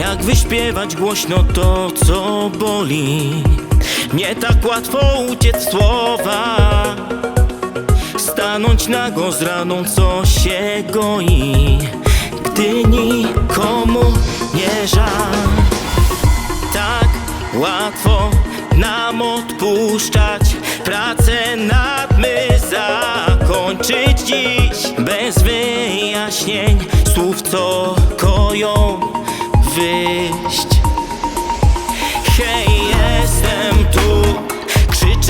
Jak wyśpiewać głośno to, co boli. Nie tak łatwo uciec słowa. Stanąć nago z raną, co się goi. Gdy nikomu nie żal. Tak łatwo nam odpuszczać Pracę nad my zakończyć dziś. Bez wyjaśnień słów, co koją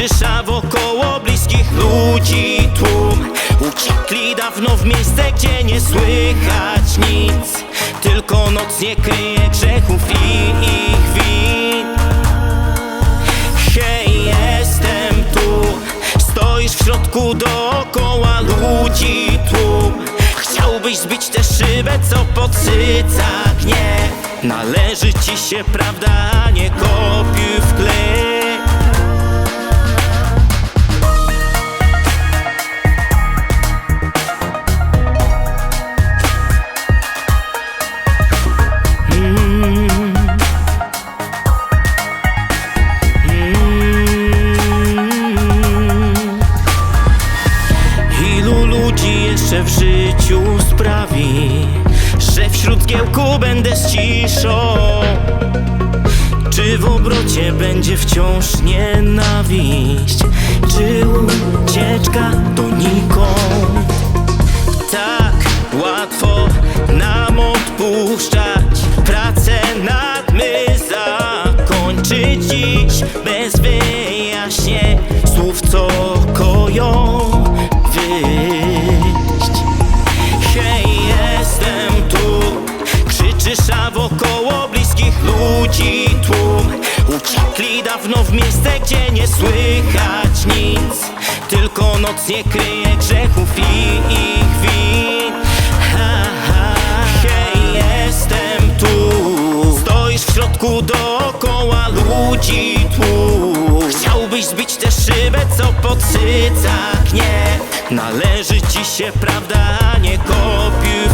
Krzyczysz, a wokoło bliskich ludzi. Tłum Uciekli dawno w miejsce, gdzie nie słychać nic. Tylko noc nie kryje grzechów i ich win. Hej, jestem tu. Stoisz w środku dookoła ludzi. Tłum. Chciałbyś zbić tę szybę, co podsyca gniew. Należy ci się prawda, a nie kopiuj w klej ludzi jeszcze w życiu sprawi, że wśród giełku będę z ciszą? Czy w obrocie będzie wciąż nienawiść? Czy ucieczka donikąd? Tak łatwo nam odpuszczać Pracę nad my zakończyć dziś Bez wyjaśnień słów, co koją wyjść. Hej, jestem tu. Krzyczysz, a wokoło bliskich ludzi tłum. Uciekli dawno w miejsce, gdzie nie słychać nic. Tylko noc nie kryje grzechów i ich win. Hej, jestem tu. Stoisz w środku dookoła ludzi tłum co podsyca. Gniew Należy ci się prawda, nie kopiuj